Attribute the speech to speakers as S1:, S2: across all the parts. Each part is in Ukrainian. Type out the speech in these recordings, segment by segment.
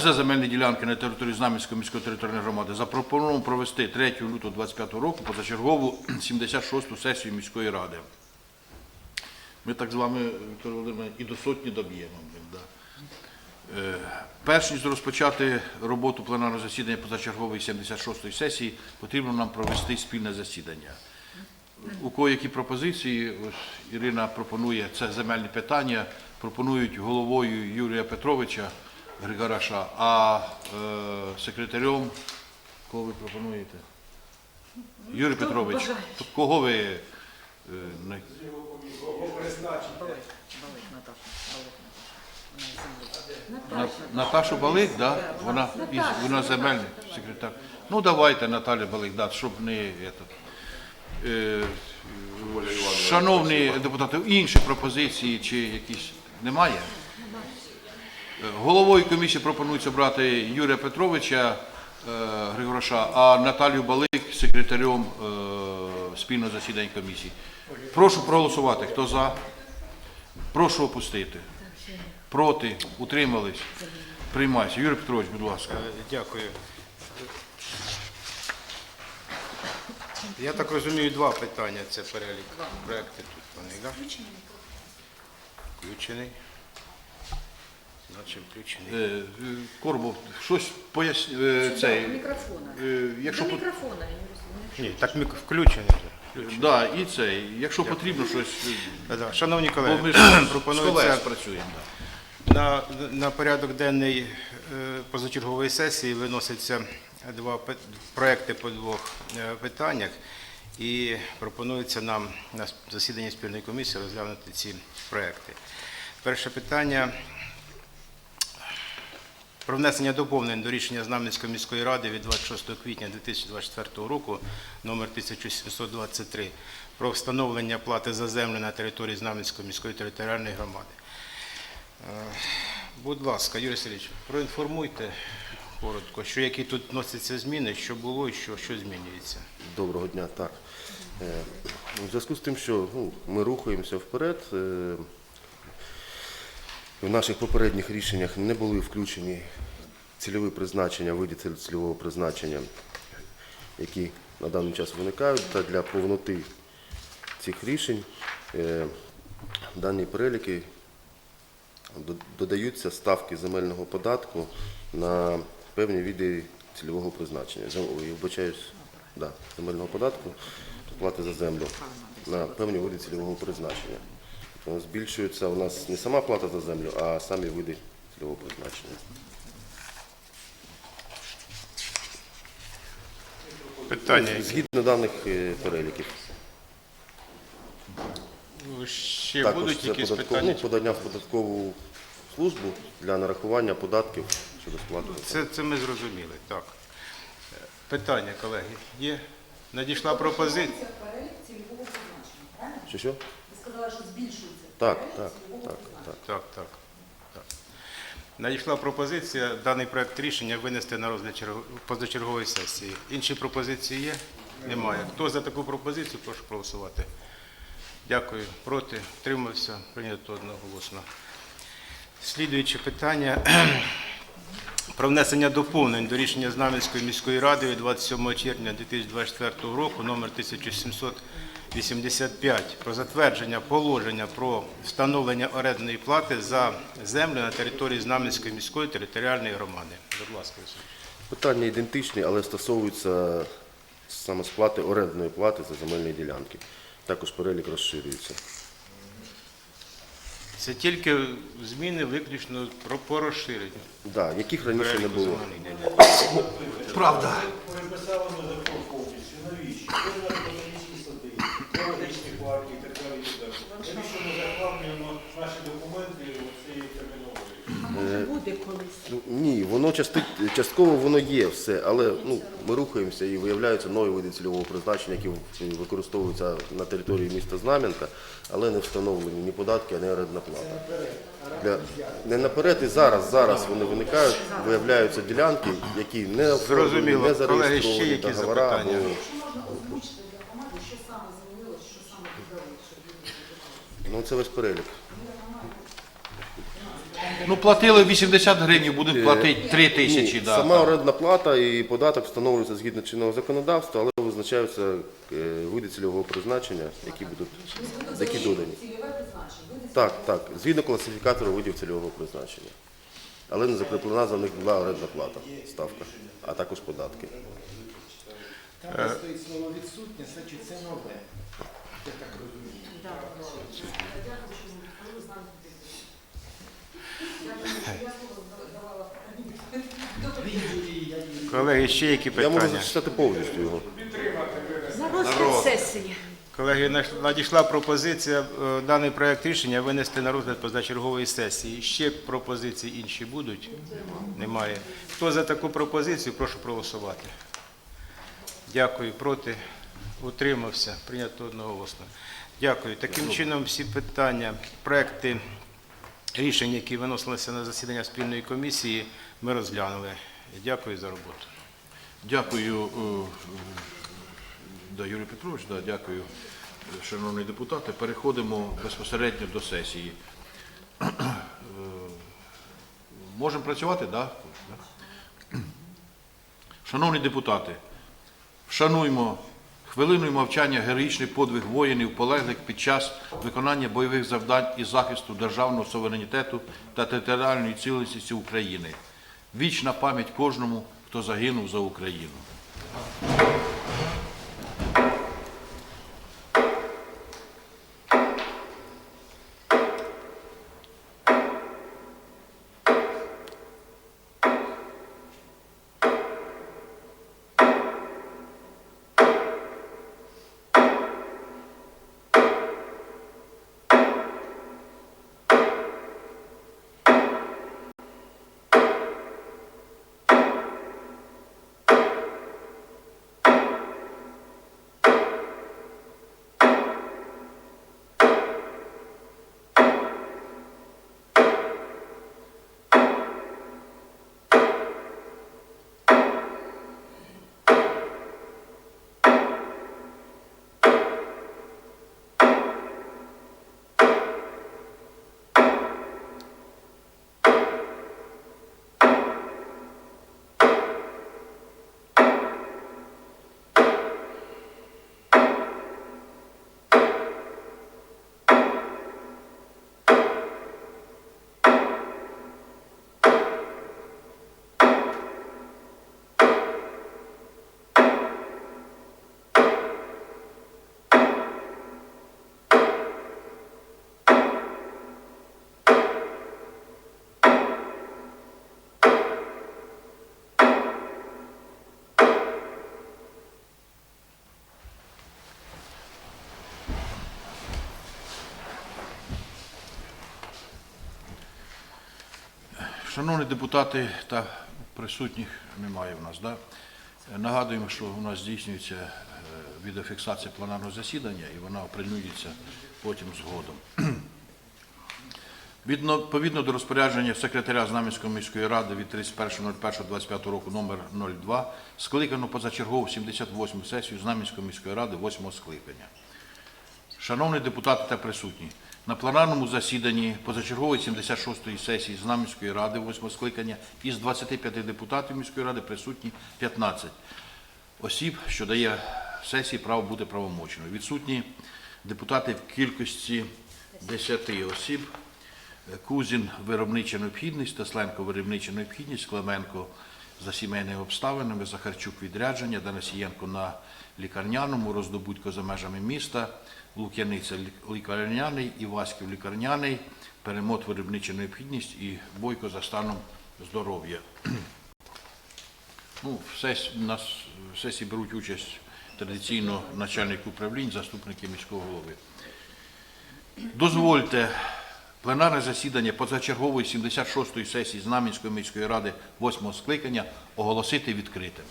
S1: за земельні ділянки на території Знам'янської міської територіальної громади запропоновано провести 3 лютого 2025 року позачергову 76-ту сесію міської ради. Ми так з вами, Віктор Володимирович, і до сотні доб'ємо. Да. Е, Перш ніж розпочати роботу пленарного засідання позачергової 76-ї сесії, потрібно нам провести спільне засідання. У кого які пропозиції, ось Ірина пропонує це земельні питання, пропонують головою Юрія Петровича Григораша, а е, секретарем кого ви пропонуєте? Юрій Петрович, то кого ви е, не- На- Наташу Балик, да? Вона, із, вона земельний секретар. Ну давайте Наталя Балик, да, щоб не это. Е, Шановні депутати, інші пропозиції чи якісь немає? Головою комісії пропонується обрати Юрія Петровича е, Григороша, а Наталію Балик секретарем е, спільного засідання комісії. Прошу проголосувати. Хто за? Прошу опустити. Проти? Утримались? Приймайся. Юрій Петрович, будь ласка.
S2: Е, Дякую. Я так розумію, два питання. Це перелік проєктів тут вони, так? Включений. Значить, включений.
S1: Е, е, Корбов, щось поясні. е, Цей,
S3: Мікрофона.
S1: е, якщо
S3: До
S1: пот-
S3: мікрофона, Юрій
S2: Ні, так мік- включений вже.
S1: да, і цей, якщо потрібно щось, е,
S2: Да, да. Шановні
S1: бо
S2: колеги,
S1: ми ж з колегами
S2: пропонується
S1: працюємо. Да.
S2: На, на порядок денний е, позачергової сесії виносяться два пи- проекти по двох е, питаннях, і пропонується нам на с- засіданні спільної комісії розглянути ці проекти. Перше питання про внесення доповнень до рішення Знам'янської міської ради від 26 квітня 2024 року номер 1723 про встановлення плати за землю на території Знам'янської міської територіальної громади. Будь ласка, Юрій Сергійович, проінформуйте коротко, що які тут вносяться зміни, що було і що, що змінюється.
S4: Доброго дня. Так. Е, У зв'язку з тим, що ну, ми рухаємося вперед, е, в наших попередніх рішеннях не були включені цільові призначення, види ціль- цільового призначення, які на даний час виникають, та для повноти цих рішень е, дані переліки додаються ставки земельного податку на певні види цільового призначення. Ой, Вибачаюсь, да, земельного податку, плати за землю на певні види цільового призначення. Тому збільшується у нас не сама плата за землю, а самі види цільового призначення.
S2: Питання.
S4: Згідно даних е, переліків.
S2: Ну, Ще
S4: Також
S2: будуть якісь
S4: податков-
S2: питання?
S4: ну, подання в податкову службу для нарахування податків щодо сплати.
S2: Це, це ми зрозуміли, так. Е, Питання, колеги, є? Надійшла пропозиція.
S3: перелік цільового призначення, правильно?
S4: Що що?
S3: Ви сказали, що збільшується
S4: Так, так, так, так.
S2: Так, так, так. Надійшла пропозиція даний проект рішення винести на розгляд черг- позачергової сесії. Інші пропозиції є? Немає. Хто за таку пропозицію, прошу проголосувати. Дякую. Проти? Втримався? Прийнято одноголосно. Слідуюче питання про внесення доповнень до рішення Знам'янської міської ради від 27 червня 2024 року номер 1785 про затвердження положення про встановлення орендної плати за землю на території Знам'янської міської територіальної громади. Будь ласка.
S4: Питання ідентичні, але стосовуються саме сплати орендної плати за земельні ділянки. Також перелік розширюється.
S2: Це тільки зміни виключно про по розширенню.
S4: Да, яких раніше не було.
S1: Правда.
S5: Переписали ми закон повністю. Навіщо? Це на економічні сади, екологічні парки і так далі. і так далі. Навіщо ми закладуємо наші документи цієї термінології?
S3: Може буде колись.
S4: Ну, Ні, воно части, частково воно є все, але ну, ми рухаємося і виявляються нові види цільового призначення, які використовуються на території міста Знам'янка, але не встановлені ні податки, ні орендна плата. Для, не наперед і зараз, зараз вони виникають, виявляються ділянки, які не оформлені,
S2: Зрозуміло.
S4: не
S2: Колеги, ще
S4: зареєстровані
S2: які
S4: договори.
S2: запитання?
S4: або-
S3: Що можна озвучити для громади, що саме змінилось, що саме додалось, щоб люди?
S4: Ну, це весь перелік.
S1: Ну, платили 80 гривень, будемо платити 3 тисячі.
S4: Ні,
S1: Да,
S4: сама
S1: так.
S4: орендна плата і податок встановлюються згідно чинного законодавства, але визначаються е, види цільового призначення, які будуть які додані. Так, так, згідно класифікатору видів цільового призначення. Але не закріплена за них була орендна плата, ставка, а також податки.
S6: Там, стоїть слово відсутнє, значить це нове. Я так розумію.
S3: Дякую, що ви відповіли, з нами подивитися. Дякую, що я слово давала
S6: Відділі, я її
S2: Колеги, ще які
S4: Я можу
S2: питання?
S4: зачитати повністю його.
S3: На розгляд сесії.
S2: Колеги, наш- надійшла пропозиція е, даний проект рішення винести на розгляд позачергової сесії. Ще пропозиції інші будуть? Немає. Хто за таку пропозицію, прошу проголосувати. Дякую. Проти? Утримався. Прийнято одноголосно. Дякую. Таким чином, всі питання, проекти рішень, які виносилися на засідання спільної комісії, ми розглянули. Дякую за роботу.
S1: Дякую, е, да, Юрій Петрович, да, дякую, шановні депутати. Переходимо безпосередньо до сесії. Е, Можемо працювати, так? Да? Шановні депутати, вшануймо хвилиною мовчання героїчний подвиг воїнів, полеглих під час виконання бойових завдань і захисту державного суверенітету та територіальної цілісності України. Вічна пам'ять кожному, хто загинув за Україну. Шановні депутати та присутніх немає в нас. Да? Нагадуємо, що у нас здійснюється е, відеофіксація пленарного засідання і вона оприлюднюється потім згодом. Відно- Відповідно до розпорядження секретаря Знам'янської міської ради від 31.01.25 року номер 02 скликано позачергову 78 сесію Знам'янської міської ради 8 скликання. Шановні депутати та присутні, на пленарному засіданні позачергової 76-ї сесії Знам'янської ради 8 скликання із 25 депутатів міської ради присутні 15 осіб, що дає сесії право бути правомочною. Відсутні депутати в кількості 10 осіб. Кузін виробнича необхідність, Тесленко виробнича необхідність, Клименко за сімейними обставинами, Захарчук відрядження, Данасієнко на лікарняному, Роздобудько за межами міста, Лук'яниця лі- лікарняний, Іваськів лікарняний, Перемот виробнича необхідність і Бойко за станом здоров'я. Ну, в сесії беруть участь традиційно начальник управлінь, заступники міського голови. Дозвольте пленарне засідання позачергової 76-ї сесії Знам'янської міської ради 8 скликання оголосити відкритим.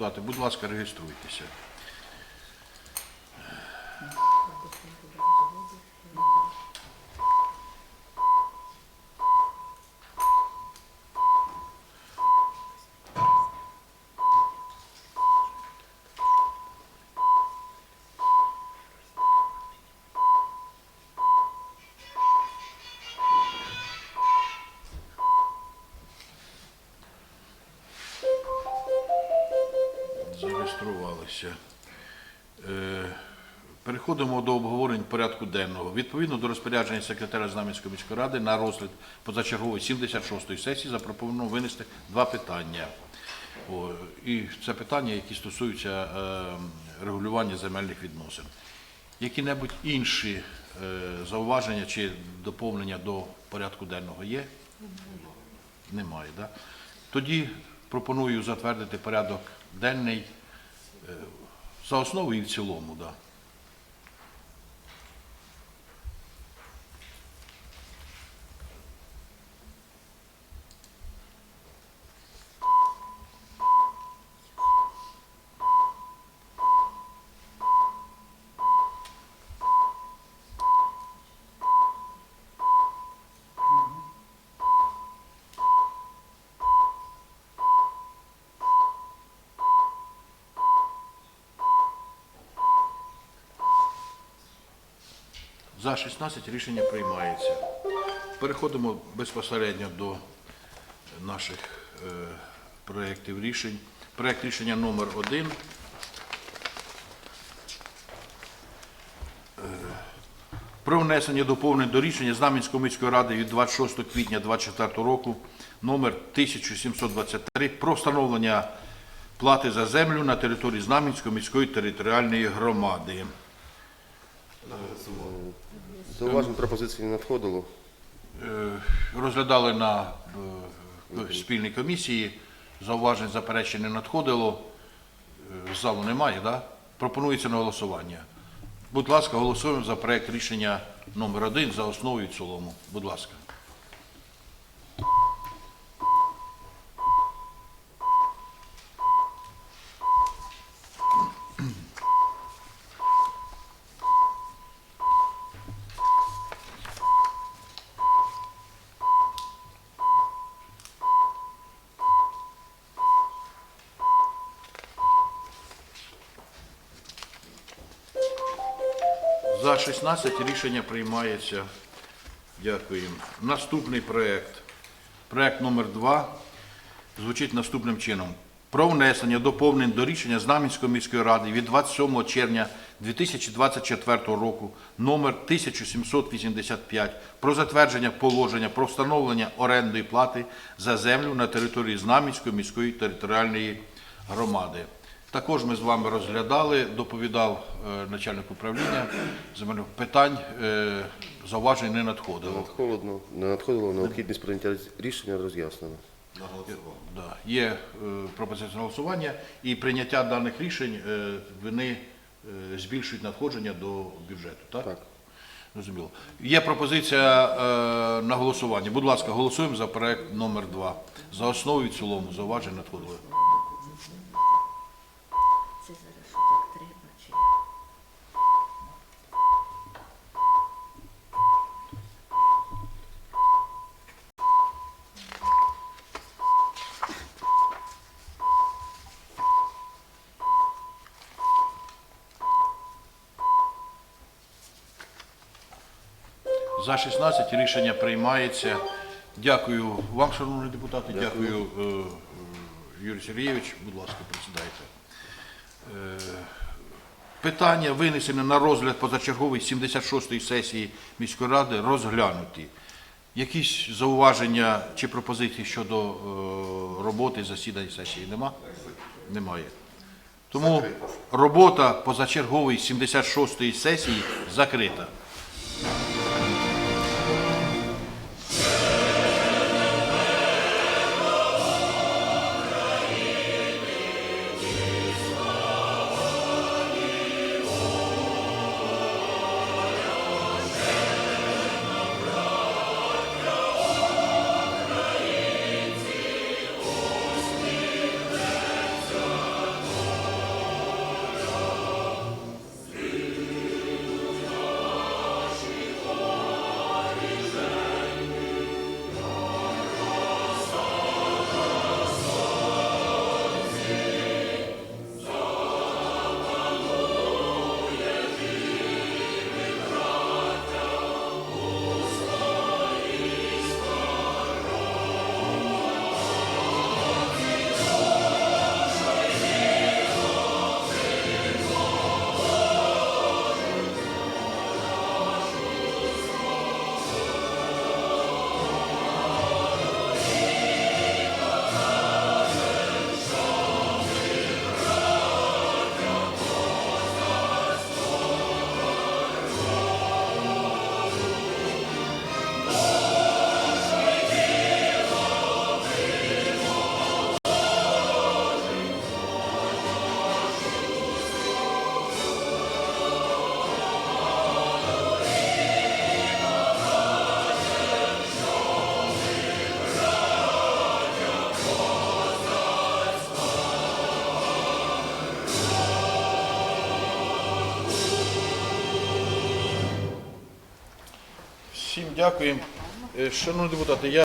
S1: Депутати, будь ласка, реєструйтеся. Зареєструвалися. Е, Переходимо до обговорень порядку денного. Відповідно до розпорядження секретаря Знам'янської міської ради на розгляд позачергової 76-ї сесії запропоновано винести два питання. О, і це питання, які стосуються е, регулювання земельних відносин. Які-небудь інші е, зауваження чи доповнення до порядку денного є? Немає, так? Тоді пропоную затвердити порядок денний за основу і в цілому, да. За 16 рішення приймається. Переходимо безпосередньо до наших е, проєктів рішень. Проєкт рішення номер 1 про внесення доповнень до рішення Знам'янської міської ради від 26 квітня 2024 року номер 1723 про встановлення плати за землю на території Знам'янської міської територіальної громади.
S4: Зауважень пропозиції не надходило.
S1: Е, розглядали на е, спільній комісії, зауважень заперечень не надходило, Е, залу немає, да? пропонується на голосування. Будь ласка, голосуємо за проект рішення номер один за основу і в цілому. Будь ласка. 16 рішення приймається. Дякуємо. Наступний проект. Проект номер 2 звучить наступним чином. Про внесення доповнень до рішення Знам'янської міської ради від 27 червня 2024 року номер 1785 про затвердження положення про встановлення орендної плати за землю на території Знам'янської міської територіальної громади. Також ми з вами розглядали, доповідав е, начальник управління земельних питань, е, зауважень не надходило.
S4: Надходило, не надходило необхідність прийняття рішення роз'яснено.
S1: Да. Є е, пропозиція на голосування і прийняття даних рішень вони збільшують надходження до бюджету. Так?
S4: Так.
S1: Зрозуміло. Є пропозиція е, на голосування. Будь ласка, голосуємо за проект номер 2 За основу і в цілому. Зауважень надходило. 16 рішення приймається. Дякую вам, шановні депутати. Дякую, е, е, Юрій Сергійович. Будь ласка, присідайте. Е, Питання винесені на розгляд позачергової 76-ї сесії міської ради розглянуті. Якісь зауваження чи пропозиції щодо е, роботи засідань сесії нема? Немає. Тому робота позачергової 76-ї сесії закрита. Дякуємо. Е, Шановні депутати, я